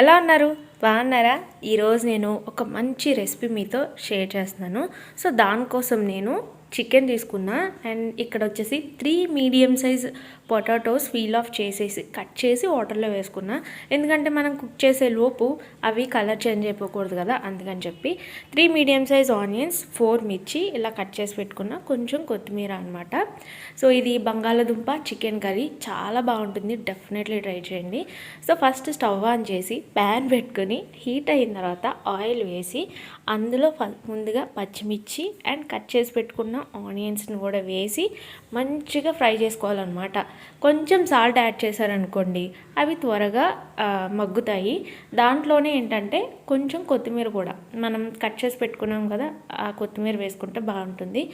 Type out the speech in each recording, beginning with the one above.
ఎలా ఉన్నారు? బాగున్నారా? ఈరోజు నేను ఒక మంచి రెసిపీ మీతో షేర్ చేస్తున్నాను. సో దానికోసం నేను చికెన్ తీసుకున్నా అండ్ ఇక్కడ వచ్చేసి three medium size potatoes peel off చేసేసి కట్ చేసి వాటర్లో వేసుకున్నా. ఎందుకంటే మనం కుక్ చేసే లోపు అవి కలర్ చేంజ్ అయిపోకూడదు కదా అందుకని చెప్పి three medium size onions four మిర్చి ఇలా కట్ చేసి పెట్టుకున్నా కొంచెం కొత్తిమీర అనమాట సో ఇది బంగాళదుంప చికెన్ కర్రీ చాలా బాగుంటుంది డెఫినెట్లీ ట్రై చేయండి. సో ఫస్ట్ స్టవ్ ఆన్ చేసి ప్యాన్ పెట్టుకొని హీట్ అయిన తర్వాత ఆయిల్ వేసి అందులో ముందుగా పచ్చిమిర్చి అండ్ కట్ చేసి పెట్టుకున్న ఆనియన్స్ని కూడా వేసి మంచిగా ఫ్రై చేసుకోవాలన్నమాట. కొంచెం సాల్ట్ యాడ్ చేశారనుకోండి అవి త్వరగా మగ్గుతాయి. దాంట్లోనే ఏంటంటే కొంచెం కొత్తిమీర కూడా మనం కట్ చేసి పెట్టుకున్నాం కదా ఆ కొత్తిమీర వేసుకుంటే బాగుంటుంది.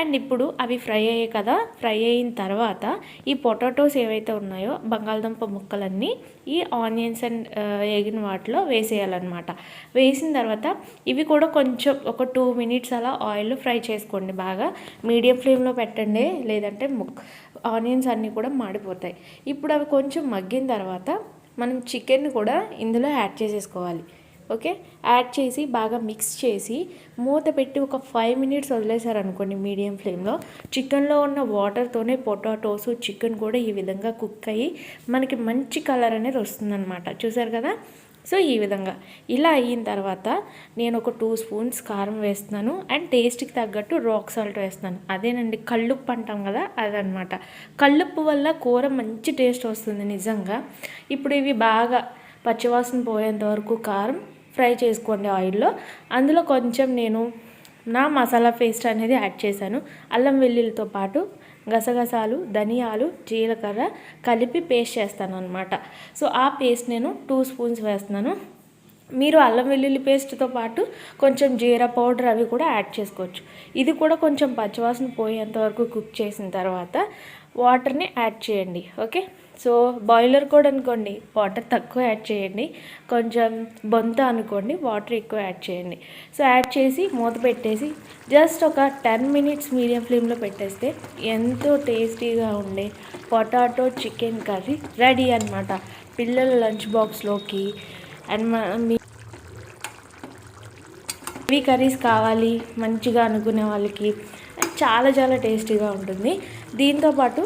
అండ్ ఇప్పుడు అవి ఫ్రై అయ్యాయి కదా ఫ్రై అయిన తర్వాత ఈ పొటాటోస్ ఏవైతే ఉన్నాయో బంగాళదుంప ముక్కలన్నీ ఈ ఆనియన్స్ అండ్ వేగిన వాటిలో వేసేయాలన్నమాట. వేసిన తర్వాత ఇవి కూడా కొంచెం ఒక టూ మినిట్స్ అలా ఆయిల్ ఫ్రై చేసుకోండి బాగా. మీడియం ఫ్లేమ్లో పెట్టండి. లేదంటే ముక్ ఆనియన్స్ అన్నీ కూడా మాడిపోతాయి. ఇప్పుడు అవి కొంచెం మగ్గిన తర్వాత మనం చికెన్ కూడా ఇందులో యాడ్ చేసేసుకోవాలి. ఓకే? యాడ్ చేసి బాగా మిక్స్ చేసి మూత పెట్టి ఒక ఫైవ్ మినిట్స్ వదిలేసారనుకోండి మీడియం ఫ్లేమ్లో. చికెన్లో ఉన్న వాటర్తోనే పొటాటోస్ చికెన్ కూడా ఈ విధంగా కుక్ అయ్యి మనకి మంచి కలర్ అనేది వస్తుందన్నమాట. చూసారు కదా? సో ఈ విధంగా. ఇలా అయిన తర్వాత నేను ఒక టూ స్పూన్స్ కారం వేస్తున్నాను అండ్ టేస్ట్కి తగ్గట్టు రాక్ సాల్ట్ వేస్తున్నాను. అదేనండి కళ్ళుప్పు అంటాం కదా అదనమాట కళ్ళుప్పు వల్ల కూర మంచి టేస్ట్ వస్తుంది నిజంగా. ఇప్పుడు ఇవి బాగా పచ్చివాసన పోయేంత వరకు కారం ఫ్రై చేసుకోండి ఆయిల్లో. అందులో కొంచెం నేను నా మసాలా పేస్ట్ అనేది యాడ్ చేశాను. అల్లం వెల్లుల్లితో పాటు గసగసాలు ధనియాలు జీలకర్ర కలిపి పేస్ట్ చేస్తాను అనమాట సో ఆ పేస్ట్ నేను టూ స్పూన్స్ వేస్తున్నాను. మీరు అల్లం వెల్లుల్లి పేస్ట్తో పాటు కొంచెం జీరా పౌడర్ అవి కూడా యాడ్ చేసుకోవచ్చు. ఇది కూడా కొంచెం పచ్చివాసన పోయేంత వరకు కుక్ చేసిన తర్వాత వాటర్ని యాడ్ చేయండి. ఓకే? సో బాయిలర్ కూడా అనుకోండి వాటర్ తక్కువ యాడ్ చేయండి కొంచెం బొంత అనుకోండి వాటర్ ఎక్కువ యాడ్ చేయండి. సో యాడ్ చేసి మూత పెట్టేసి జస్ట్ ఒక టెన్ మినిట్స్ మీడియం ఫ్లేమ్లో పెట్టేస్తే ఎంతో టేస్టీగా ఉండే పొటాటో చికెన్ కర్రీ రెడీ అనమాట పిల్లల లంచ్ బాక్స్లోకి అండ్ మీ కర్రీస్ కావాలి మంచిగా అనుకునే వాళ్ళకి చాలా చాలా టేస్టీగా ఉంటుంది. దీంతోపాటు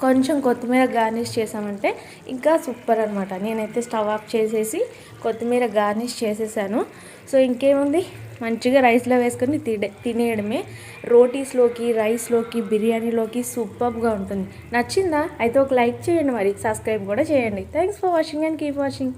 కొంచెం కొత్తిమీర గార్నిష్ చేసామంటే ఇంకా సూపర్ అనమాట నేనైతే స్టవ్ ఆఫ్ చేసేసి కొత్తిమీర గార్నిష్ చేసేసాను. సో ఇంకేముంది? మంచిగా రైస్లో వేసుకొని తినే తినేయడమే. రోటీస్లోకి రైస్లోకి బిర్యానీలోకి సూపర్గా ఉంటుంది. నచ్చిందా? అయితే ఒక లైక్ చేయండి మరి. సబ్స్క్రైబ్ కూడా చేయండి. Thanks for watching and keep watching.